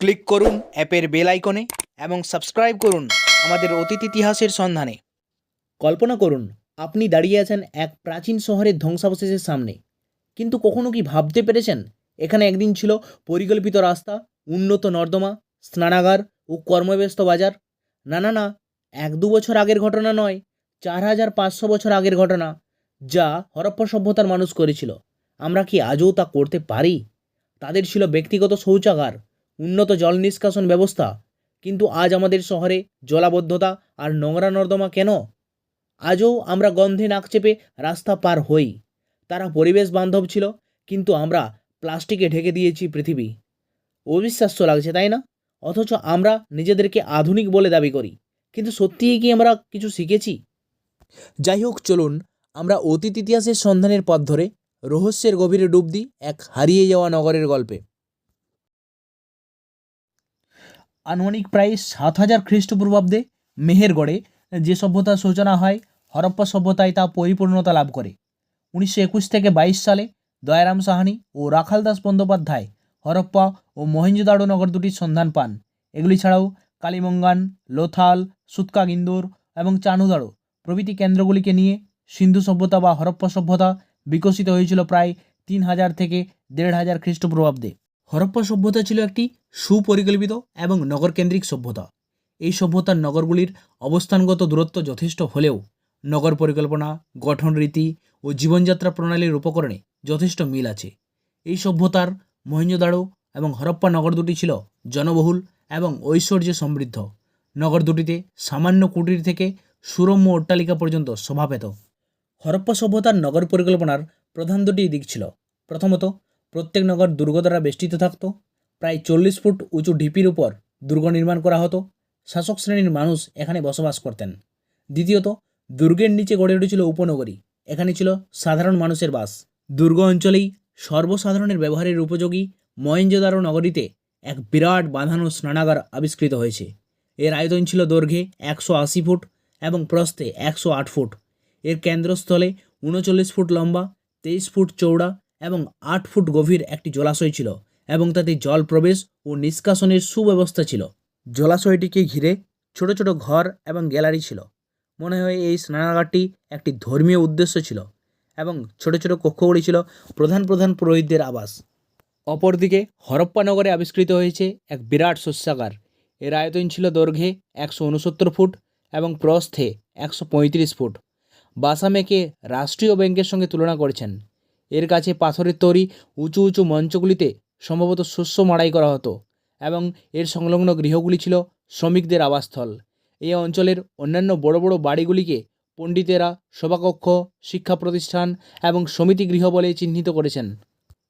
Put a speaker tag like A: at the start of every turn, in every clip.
A: Click করুন অ্যাপের bell আইকনে এবং সাবস্ক্রাইব করুন আমাদের অতীত ইতিহাসের সন্ধানে। কল্পনা করুন, আপনি দাঁড়িয়ে আছেন এক প্রাচীন শহরের ধ্বংসাবশেষের সামনে। কিন্তু কখনো কি ভাবতে পেরেছেন? এখানে একদিন ছিল পরিকল্পিত রাস্তা, উন্নত নর্দমা, স্নানাগার ও কর্মব্যস্ত বাজার। না না না, এক দু বছর আগের ঘটনা নয়, চার হাজার পাঁচশো বছর আগের ঘটনা, যা হরপ্পা সভ্যতার মানুষ করেছিল। আমরা কি আজও তা করতে পারি? তাদের ছিল ব্যক্তিগত শৌচাগার উন্নত জল নিষ্কাশন ব্যবস্থা। কিন্তু আজ আমাদের শহরে জলাবদ্ধতা আর নোংরা নর্দমা কেন? আজও আমরা গন্ধে নাক চেপে রাস্তা পার হই। তারা পরিবেশ বান্ধব ছিল, কিন্তু আমরা প্লাস্টিকে ঢেকে দিয়েছি পৃথিবী। অবিশ্বাস্য লাগছে, তাই না? অথচ আমরা নিজেদেরকে আধুনিক বলে দাবি করি। কিন্তু সত্যিই কি আমরা কিছু শিখেছি? যাই হোক, চলুন, আমরা অতীত ইতিহাসের সন্ধানের পথ ধরে রহস্যের গভীরে ডুব দিই এক হারিয়ে যাওয়া নগরের গল্পে। আনুমানিক প্রায় সাত হাজার খ্রিস্টপূর্বাব্দে মেহেরগড়ে যে সভ্যতার সূচনা হয়, হরপ্পা সভ্যতায় তা পরিপূর্ণতা লাভ করে। উনিশশো একুশ থেকে বাইশ সালে দয়ারাম সাহানি ও রাখাল দাস বন্দ্যোপাধ্যায় হরপ্পা ও মহেঞ্জোদাড়ো নগর দুটির সন্ধান পান। এগুলি ছাড়াও কালিমঙ্গান, লোথাল সুতকাগিন্দুর এবং চানুদাড়ো প্রভৃতি কেন্দ্রগুলিকে নিয়ে সিন্ধু সভ্যতা বা হরপ্পা সভ্যতা বিকশিত হয়েছিল প্রায় তিন হাজার থেকে দেড় হাজার খ্রিস্টপূর্বাব্দে। হরপ্পা সভ্যতা ছিল একটি সুপরিকল্পিত এবং নগরকেন্দ্রিক সভ্যতা। এই সভ্যতার নগরগুলির অবস্থানগত দূরত্ব যথেষ্ট হলেও নগর পরিকল্পনা, গঠন রীতি ও জীবনযাত্রা প্রণালীর উপকরণে যথেষ্ট মিল আছে। এই সভ্যতার মহেঞ্জোদাড়ো এবং হরপ্পা নগর দুটি ছিল জনবহুল এবং ঐশ্বর্যে সমৃদ্ধ। নগর দুটিতে সামান্য কুটির থেকে সুরম্য অট্টালিকা পর্যন্ত শোভা পেত হরপ্পা সভ্যতার নগর পরিকল্পনার প্রধান দুটি দিক ছিল। প্রথমত প্রত্যেক নগর দুর্গ দ্বারা বেষ্টিত থাকত। প্রায় চল্লিশ ফুট উঁচু ঢিপির উপর দুর্গ নির্মাণ করা হতো। শাসক শ্রেণির মানুষ এখানে বসবাস করতেন। দ্বিতীয়ত, দুর্গের নিচে গড়ে উঠেছিল উপনগরী। এখানে ছিল সাধারণ মানুষের বাস। দুর্গ অঞ্চলেই সর্বসাধারণের ব্যবহারের উপযোগী মহেঞ্জোদারো নগরীতে এক বিরাট বাঁধানো স্নানাগার আবিষ্কৃত হয়েছে। এর আয়তন ছিল দৈর্ঘ্যে একশো আশি ফুট এবং প্রস্থে একশো আট ফুট। এর কেন্দ্রস্থলে উনচল্লিশ ফুট লম্বা, তেইশ ফুট চৌড়া এবং আট ফুট গভীর একটি জলাশয় ছিল এবং তাতে জল প্রবেশ ও নিষ্কাশনের সুব্যবস্থা ছিল। জলাশয়টিকে ঘিরে ছোট ছোট ঘর এবং গ্যালারি ছিল। মনে হয় এই স্নানাগারটি একটি ধর্মীয় উদ্দেশ্য ছিল এবং ছোট ছোট কক্ষগুলি ছিল প্রধান প্রধান পুরোহিতদের আবাস। অপরদিকে হরপ্পা নগরে আবিষ্কৃত হয়েছে এক বিরাট শস্যাগার। এর আয়তন ছিল দৈর্ঘ্যে একশো উনসত্তর ফুট এবং প্রস্থে একশো পঁয়ত্রিশ ফুট। বাসামেকে রাষ্ট্রীয় ব্যাংকের সঙ্গে তুলনা করেছেন। এর কাছে পাথরের তৈরি উঁচু উঁচু মঞ্চগুলিতে সম্ভবত শস্য মাড়াই করা হতো এবং এর সংলগ্ন গৃহগুলি ছিল শ্রমিকদের আবাসস্থল। এই অঞ্চলের অন্যান্য বড় বড় বাড়িগুলিকে পণ্ডিতেরা, সভাকক্ষ, শিক্ষা প্রতিষ্ঠান এবং সমিতি গৃহ বলে চিহ্নিত করেছেন।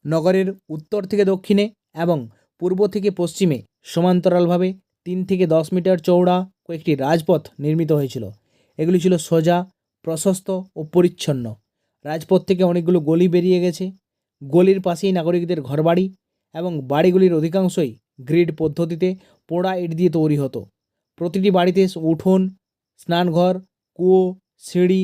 A: নগরের উত্তর থেকে দক্ষিণে এবং পূর্ব থেকে পশ্চিমে সমান্তরালভাবে তিন থেকে দশ মিটার চৌড়া কয়েকটি রাজপথ নির্মিত হয়েছিল। এগুলি ছিল সোজা, প্রশস্ত ও পরিচ্ছন্ন। রাজপথ থেকে অনেকগুলো গলি বেরিয়ে গেছে। গলির পাশেই নাগরিকদের ঘরবাড়ি এবং বাড়িগুলির অধিকাংশই গ্রিড পদ্ধতিতে পোড়া ইট দিয়ে তৈরি হতো। প্রতিটি বাড়িতে উঠোন, স্নানঘর, কুয়ো, সিঁড়ি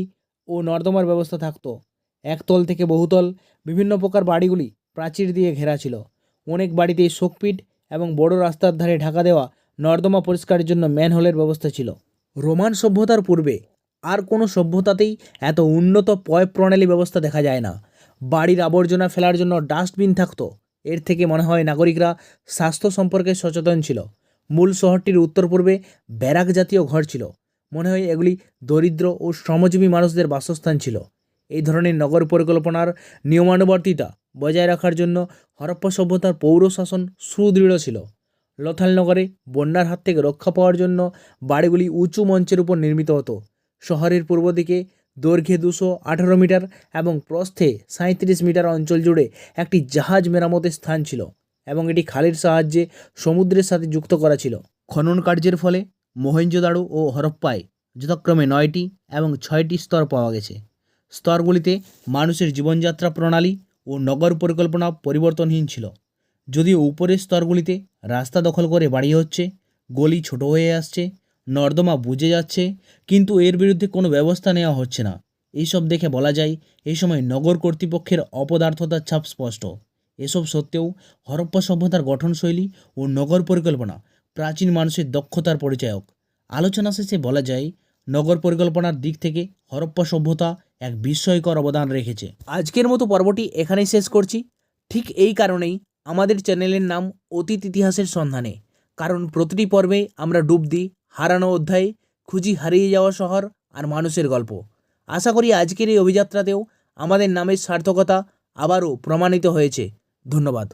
A: ও নর্দমার ব্যবস্থা থাকতো। একতল থেকে বহুতল বিভিন্ন প্রকার বাড়িগুলি প্রাচীর দিয়ে ঘেরা ছিল। অনেক বাড়িতেই শোকপিট এবং বড় রাস্তার ধারে ঢাকা দেওয়া নর্দমা পরিষ্কারের জন্য ম্যানহোলের ব্যবস্থা ছিল। রোমান সভ্যতার পূর্বে আর কোনো সভ্যতাতেই এত উন্নত পয় প্রণালী ব্যবস্থা দেখা যায় না। বাড়ির আবর্জনা ফেলার জন্য ডাস্টবিন থাকতো। এর থেকে মনে হয় নাগরিকরা স্বাস্থ্য সম্পর্কে সচেতন ছিল। মূল শহরটির উত্তর পূর্বে ব্যারাক জাতীয় ঘর ছিল। মনে হয় এগুলি দরিদ্র ও শ্রমজীবী মানুষদের বাসস্থান ছিল। এই ধরনের নগর পরিকল্পনার নিয়মানুবর্তিতা বজায় রাখার জন্য হরপ্পা সভ্যতার পৌর শাসন সুদৃঢ় ছিল। লথাল নগরে বন্যার হাত থেকে রক্ষা পাওয়ার জন্য বাড়িগুলি উঁচু মঞ্চের উপর নির্মিত হতো। শহরের পূর্ব দিকে দৈর্ঘ্যে দুশো আঠারো মিটার এবং প্রস্থে সাঁত্রিশ মিটার অঞ্চল জুড়ে একটি জাহাজ মেরামতের স্থান ছিল এবং এটি খালের সাহায্যে সমুদ্রের সাথে যুক্ত করা ছিল। খনন কার্যের ফলে মহেঞ্জোদাড়ো ও হরপ্পায় যথাক্রমে নয়টি এবং ছয়টি স্তর পাওয়া গেছে। স্তরগুলিতে মানুষের জীবনযাত্রা প্রণালী ও নগর পরিকল্পনা পরিবর্তনহীন ছিল। যদিও উপরের স্তরগুলিতে রাস্তা দখল করে বাড়ি হচ্ছে, গলি ছোট হয়ে আসছে নর্দমা বুঝে যাচ্ছে, কিন্তু এর বিরুদ্ধে কোনো ব্যবস্থা নেওয়া হচ্ছে না। এইসব দেখে বলা যায় এই সময় নগর কর্তৃপক্ষের অপদার্থতার ছাপ স্পষ্ট। এসব সত্ত্বেও হরপ্পা সভ্যতার গঠনশৈলী ও নগর পরিকল্পনা প্রাচীন মানুষের দক্ষতার পরিচায়ক। আলোচনা শেষে বলা যায়, নগর পরিকল্পনার দিক থেকে হরপ্পা সভ্যতা এক বিস্ময়কর অবদান রেখেছে। আজকের মতো পর্বটি এখানেই শেষ করছি। ঠিক এই কারণেই আমাদের চ্যানেলের নাম অতীত ইতিহাসের সন্ধানে। কারণ প্রতিটি পর্বে আমরা ডুব দিই হারানো অধ্যায় খুঁজি হারিয়ে যাওয়া শহর আর মানুষের গল্প। আশা করি আজকের এই অভিযাত্রাতেও আমাদের নামের সার্থকতা আবারও প্রমাণিত হয়েছে। ধন্যবাদ।